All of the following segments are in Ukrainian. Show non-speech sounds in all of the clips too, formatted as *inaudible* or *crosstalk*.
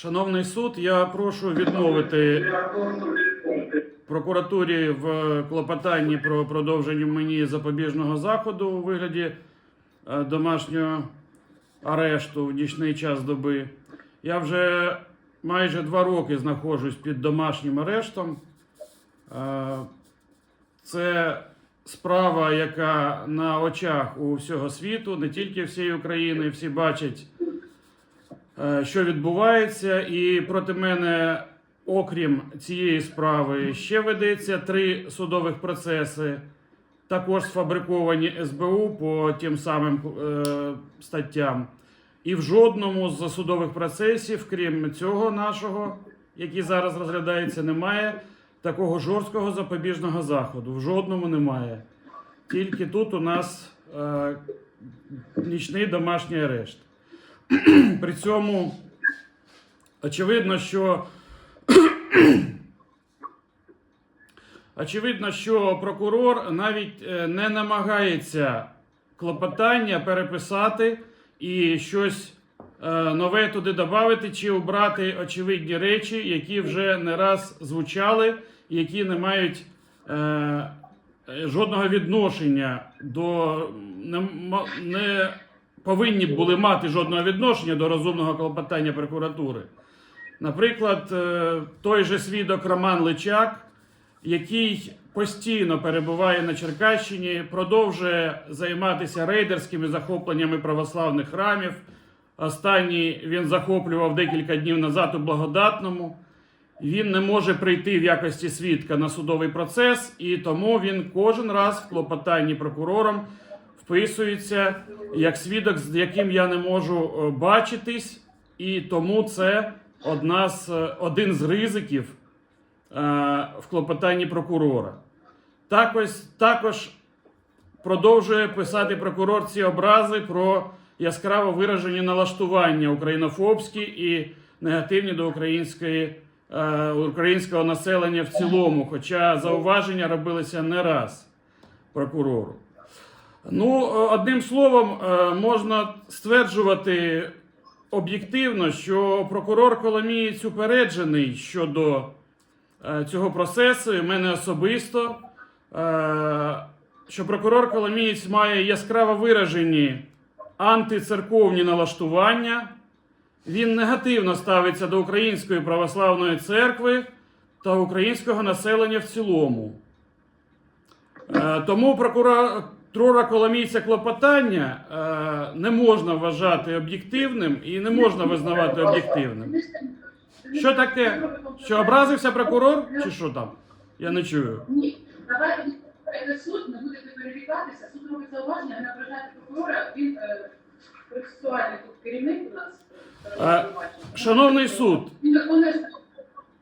Шановний суд, я прошу відмовити прокуратурі в клопотанні про продовження мені запобіжного заходу у вигляді е, домашнього арешту в нічний час доби. Я вже майже два роки знаходжусь під домашнім арештом. Е, Це справа, яка на очах у всього світу, не тільки всієї України, всі бачать, що відбувається, і проти мене, окрім цієї справи, ще ведеться три судових процеси, також сфабриковані СБУ по тим самим е, статтям. І в жодному з судових процесів, крім цього нашого, який зараз розглядається, немає такого жорсткого запобіжного заходу. В жодному немає. Тільки тут у нас е, нічний домашній арешт. *clears throat* При цьому очевидно, що очевидно, що прокурор навіть е, не намагається клопотання переписати і щось е, нове туди додати чи обрати очевидні речі, які вже не раз звучали, які не мають е, жодного відношення до не повинні були мати жодного відношення до розумного клопотання прокуратури. Наприклад, е, той же свідок Роман Личак, який постійно перебуває на Черкащині, продовжує займатися рейдерськими захопленнями православних храмів. Останній він захоплював декілька днів назад у Благодатному. Він не може прийти в якості свідка на судовий процес, і тому він кожен раз в клопотанні прокурором вписується як свідок, з яким я не можу е, бачитись, і тому це одна з, е, один з ризиків е, в клопотанні прокурора. Також, також продовжує писати прокурор ці образи про яскраво виражені налаштування українофобські і негативні до української, е, українського населення в цілому. Хоча зауваження робилися не раз прокурору. Ну, е, одним словом, е, можна стверджувати об'єктивно, що прокурор Коломієць упереджений щодо е, цього процесу, і мене особисто, що прокурор Коломієць має яскраво виражені антицерковні налаштування. Він негативно ставиться до Української православної церкви та українського населення в цілому. Тому прокуратура Коломійця клопотання е, не можна вважати об'єктивним і не можна визнавати об'єктивним. Що таке? Що образився прокурор? Чи що там? Я не чую. Ні, давайте суд, не будете перевікатися, суд робить зауваження, не ображайте прокурора, він е, процесуальний тут керівник у нас. е, Е. Шановний суд,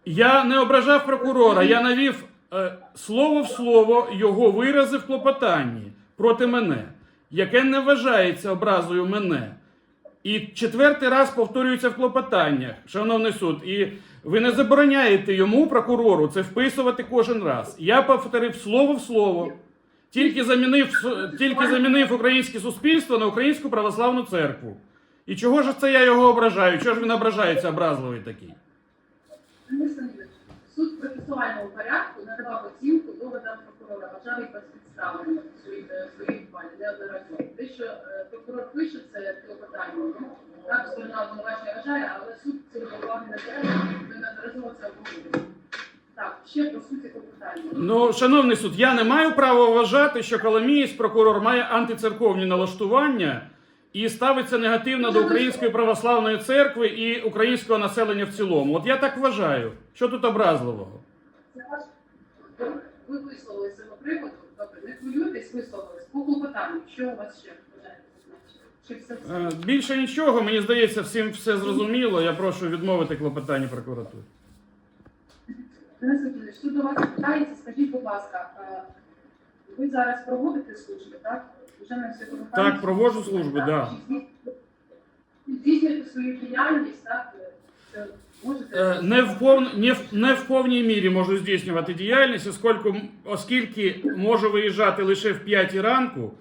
я не ображав прокурора, я навів слово в слово його вирази в клопотанні проти мене, яке не вважається образою мене. І четвертий раз повторюється в клопотаннях, шановний суд. І ви не забороняєте йому, прокурору, це вписувати кожен раз. Я повторив слово в слово. Тільки замінив, тільки замінив українське суспільство на українську православну церкву. І чого ж це я його ображаю? Чого ж він ображається образливий такий? Суд процесуальному порядку надавав оцінку доводам прокурора, вважав їх безпідставними е, в своїй ухвалі неодноразово. Те, що е, прокурор пише це клопотання, так сторона обвинувачення вважає, але суд цього уваги не бере, ми неодноразово це обговорюємо. Так, ще по суті клопотання. Ну, шановний суд, я не маю права вважати, що Коломієць прокурор має антицерковні налаштування і ставиться негативно до Української православної церкви і українського населення в цілому. От я так вважаю. Що тут образливого? Ваш ви висловили з цього приводу. Добре, не хвилюйтесь, висловились по клопотанню. Що у вас ще бажаєте? Чи все все? Е, Більше нічого, мені здається, всім все зрозуміло. Я прошу відмовити клопотання прокуратури. Денис Васильович, тут до вас питається, скажіть, будь ласка, е, ви зараз проводите служби, так? Вже на всіх Так, проводжу служби, да. Здійснюєте свою діяльність, так? Це? Е, Не в, пов... не, в... не в повній мірі можу здійснювати діяльність, оскільки, оскільки можу виїжджати лише в 5 ранку,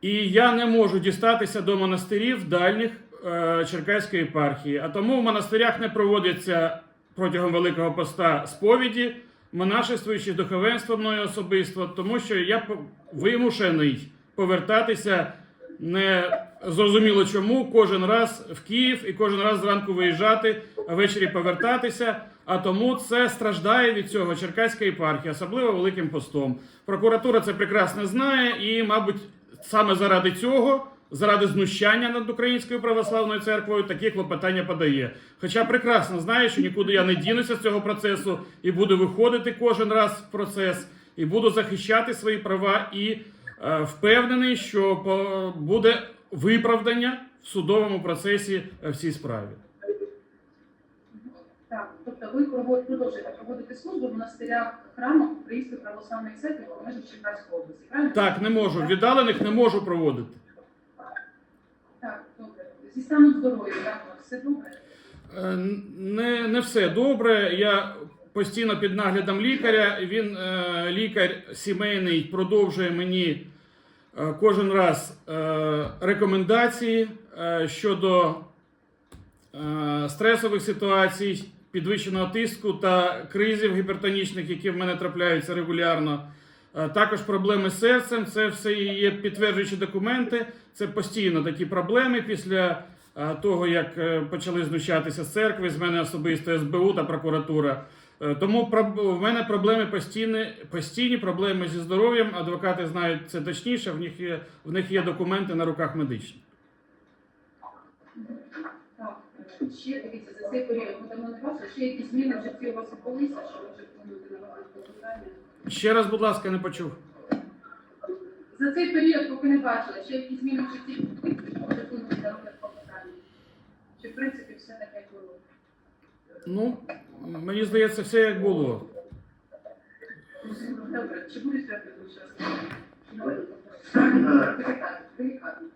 і я не можу дістатися до монастирів дальніх е, Черкаської єпархії. А тому в монастирях не проводяться протягом Великого Поста сповіді, монашествуючи духовенство мною особисто, тому що я вимушений повертатися не зрозуміло чому кожен раз в Київ і кожен раз зранку виїжджати, ввечері повертатися. А тому це страждає від цього Черкаська єпархія, особливо Великим постом. Прокуратура це прекрасно знає, і, мабуть, саме заради цього, заради знущання над Українською православною церквою, такі клопотання подає. Хоча прекрасно знає, що нікуди я не дінуся з цього процесу і буду виходити кожен раз в процес, і буду захищати свої права і е, впевнений, що буде виправдання в судовому процесі е, в цій справі. Так, ви продовжуєте проводити службу в монастирях, храмах Української православної церкви в межах Черкаської області, правильно? Так, не можу. Віддалених не можу проводити. Так, добре. Зі станом здоров'я, вас все добре? Е, Не, не все добре. Я постійно під наглядом лікаря. Він, е, лікар сімейний, продовжує мені е, кожен раз е, рекомендації е, щодо е, стресових ситуацій, підвищеного тиску та кризів гіпертонічних, які в мене трапляються регулярно. Е, Також проблеми з серцем, це все є підтверджуючі документи. Це постійно такі проблеми після е, того, як е, почали знущатися з церкви, з мене особисто СБУ та прокуратура. Тому в мене проблеми постійні, постійні проблеми зі здоров'ям. Адвокати знають це точніше. В них є в них є документи на руках медичні. Так, е, ще дивіться, за цей період ми давно не бачили, ще якісь зміни в житті у вас відбулися, що може вплинути на ваше клопотання? Ще раз, будь ласка, не почув. За цей період, поки не бачили, ще якісь зміни в житті відбулися, що може вплинути на розгляд клопотання? Чи в принципі все так, як було? Ну, мені здається, все як було. Добре, чи будуть раз? Делікатно, делікатно.